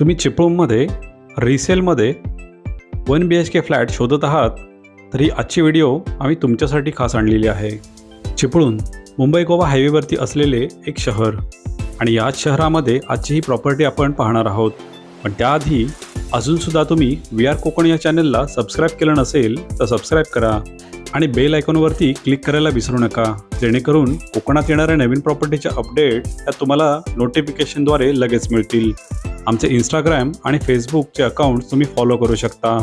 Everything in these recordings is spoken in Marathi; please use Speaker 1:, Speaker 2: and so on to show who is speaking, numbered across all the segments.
Speaker 1: तुम्ही चिपळूणमध्ये रिसेलमध्ये one B H K flat शोधत आहात तर ही आजची व्हिडिओ आम्ही तुमच्यासाठी खास आणलेली आहे. चिपळूण मुंबई गोवा हायवेवरती असलेले एक शहर. आणि याच शहरामध्ये आजची ही प्रॉपर्टी आपण पाहणार आहोत. पण त्याआधी अजूनसुद्धा तुम्ही व्ही आर कोकण या चॅनलला सबस्क्राईब केलं नसेल तर सबस्क्राईब करा आणि बेल आयकॉनवरती क्लिक करायला विसरू नका जेणेकरून कोकणात येणाऱ्या नवीन प्रॉपर्टीच्या अपडेट या तुम्हाला नोटिफिकेशनद्वारे लगेच मिळतील. आमचे इंस्टाग्राम आणि फेसबुकचे अकाउंट तुम्ही फॉलो करू शकता.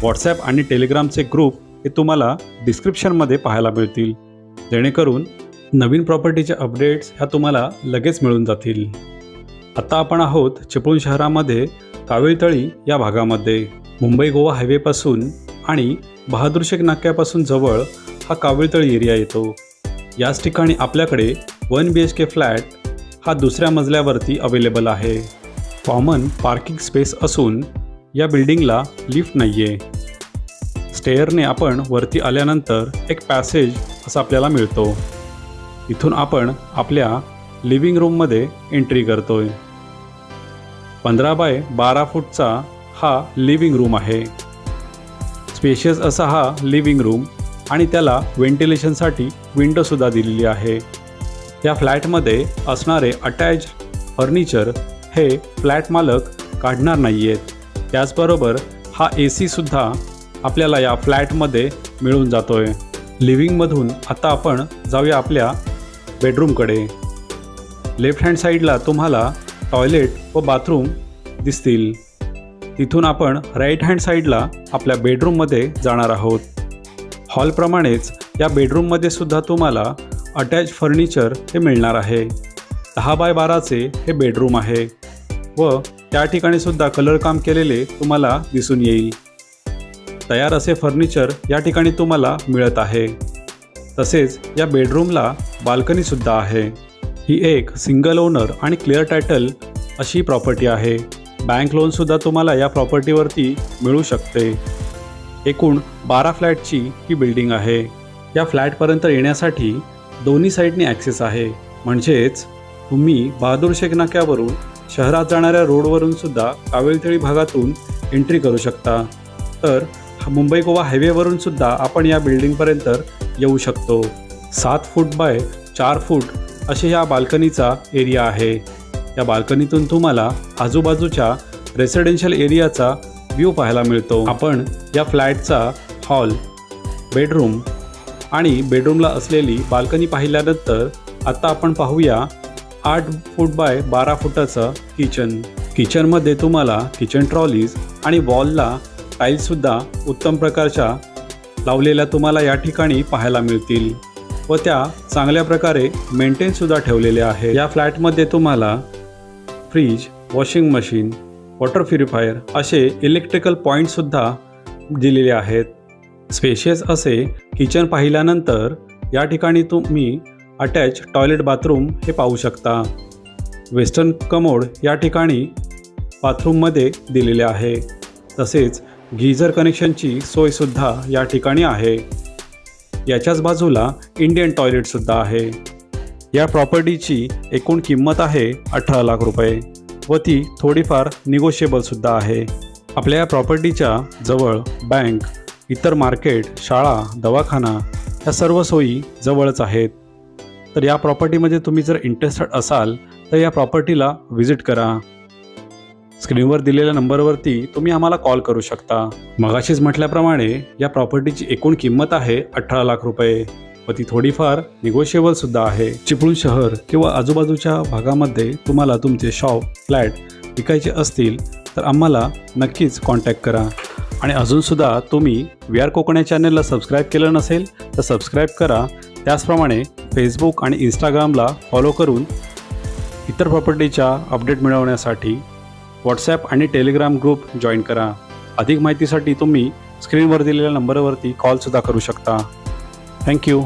Speaker 1: व्हॉट्सॲप आणि टेलिग्रामचे ग्रुप हे तुम्हाला डिस्क्रिप्शनमध्ये पाहायला मिळतील. जेणेकरून नवीन प्रॉपर्टीचे अपडेट्स ह्या तुम्हाला लगेच मिळून जातील. आता आपण आहोत चिपळूण शहरामध्ये कावेळतळी या भागामध्ये. मुंबई गोवा हायवेपासून आणि बहादूर शेख नाक्यापासून जवळ हा कावेळतळी एरिया येतो. याच ठिकाणी आपल्याकडे one B H K flat हा दुसऱ्या मजल्यावरती अवेलेबल आहे. कॉमन पार्किंग स्पेस असून या बिल्डिंगला लिफ्ट नाही आहे स्टेअरने आपण वरती आल्यानंतर एक पॅसेज असा आपल्याला मिळतो. इथून आपण आपल्या लिव्हिंग रूममध्ये एंट्री करतोय. पंधरा बाय बारा फूटचा हा लिव्हिंग रूम आहे. स्पेशियस असा हा लिव्हिंग रूम आणि त्याला व्हेंटिलेशनसाठी विंडोसुद्धा दिलेली आहे. या फ्लॅटमध्ये असणारे अटॅच फर्निचर हे फ्लॅट मालक काढणार नाही आहेत त्याचबरोबर हा ए सीसुद्धा आपल्याला या फ्लॅटमध्ये मिळून जातो आहे लिव्हिंगमधून आता आपण जाऊया आपल्या बेडरूमकडे लेफ्ट हँड साईडला तुम्हाला टॉयलेट व बाथरूम दिसतील. तिथून आपण राईट हँड साईडला आपल्या बेडरूममध्ये जाणार आहोत. हॉलप्रमाणेच या बेडरूममध्ये सुद्धा तुम्हाला अटॅच फर्निचर हे मिळणार आहे. दहा बाय बाराचे हे बेडरूम आहे. व त्या ठिकाणी सुद्धा कलर काम केलेले तुम्हाला दिसून येईल. तयार असे फर्निचर या ठिकाणी तुम्हाला मिळत आहे. तसेच या बेडरूमला बाल्कनीसुद्धा आहे. ही एक सिंगल ओनर आणि क्लिअर टायटल अशी प्रॉपर्टी आहे. बँक लोनसुद्धा तुम्हाला या प्रॉपर्टीवरती मिळू शकते. एकूण बारा फ्लॅटची ही बिल्डिंग आहे. या फ्लॅटपर्यंत येण्यासाठी दोन्ही साईडनी ॲक्सेस आहे. म्हणजेच तुम्ही बहादूर शेख नाक्यावरून शहरात जाणाऱ्या रोडवरून सुद्धा कावेळतळी भागातून एंट्री करू शकता. तर मुंबई गोवा हायवेवरून सुद्धा आपण या बिल्डिंगपर्यंत येऊ शकतो. सात फूट बाय चार फूट असे या बाल्कनीचा एरिया आहे. या बाल्कनीतून तुम्हाला आजूबाजूच्या रेसिडेन्शियल एरियाचा व्ह्यू पाहायला मिळतो. आपण या फ्लॅटचा हॉल बेडरूम आणि बेडरूमला असलेली बाल्कनी पाहिल्यानंतर आता आपण पाहूया आठ फूट बाय बारा फुटाचं किचन किचनमध्ये तुम्हाला किचन ट्रॉलीज आणि वॉलला टाईल्ससुद्धा उत्तम प्रकारच्या लावलेल्या तुम्हाला या ठिकाणी पाहायला मिळतील. व त्या चांगल्या प्रकारे मेंटेनसुद्धा ठेवलेल्या आहे या फ्लॅटमध्ये तुम्हाला fridge washing machine water purifier असे इलेक्ट्रिकल पॉईंटसुद्धा दिलेले आहेत. स्पेशियस असे किचन पाहिल्यानंतर या ठिकाणी तुम्ही अटॅच टॉयलेट बाथरूम हे पाहू शकता. वेस्टर्न कमोड या ठिकाणी बाथरूममध्ये दिलेले आहे. तसेच गीझर कनेक्शनची सोयसुद्धा या ठिकाणी आहे. याच्याच बाजूला इंडियन टॉयलेटसुद्धा आहे. या प्रॉपर्टीची एकूण किंमत आहे अठरा लाख रुपये व ती थोडीफार निगोशिएबलसुद्धा आहे. आपल्या या प्रॉपर्टीच्या जवळ बँक इतर मार्केट शाळा दवाखाना या सर्व सोयी जवळच आहेत. तर या प्रॉपर्टीमध्ये तुम्ही जर इंटरेस्टेड असाल तर या प्रॉपर्टीला व्हिजिट करा. स्क्रीनवर दिलेल्या नंबरवरती तुम्ही आम्हाला कॉल करू शकता. मगाशीच म्हटल्याप्रमाणे या प्रॉपर्टीची एकूण किंमत आहे अठरा लाख रुपये. व ती थोडीफार निगोशिएबल सुद्धा आहे. चिपळूण शहर किंवा आजूबाजूच्या भागामध्ये तुम्हाला तुमचे शॉप फ्लॅट विकायचे असतील तर आम्हाला नक्कीच कॉन्टॅक्ट करा. आणि अजूनसुद्धा तुम्ही वी आर कोकणे चॅनलला सबस्क्राईब केलं नसेल तर सबस्क्राईब करा. त्याचप्रमाणे फेसबुक आणि इंस्टाग्रामला फॉलो करून इतर प्रॉपर्टीच्या अपडेट मिळवण्यासाठी व्हॉट्सॲप आणि टेलिग्राम ग्रुप जॉईन करा. अधिक माहितीसाठी तुम्ही स्क्रीनवर दिलेल्या नंबरवरती कॉलसुद्धा करू शकता. थँक्यू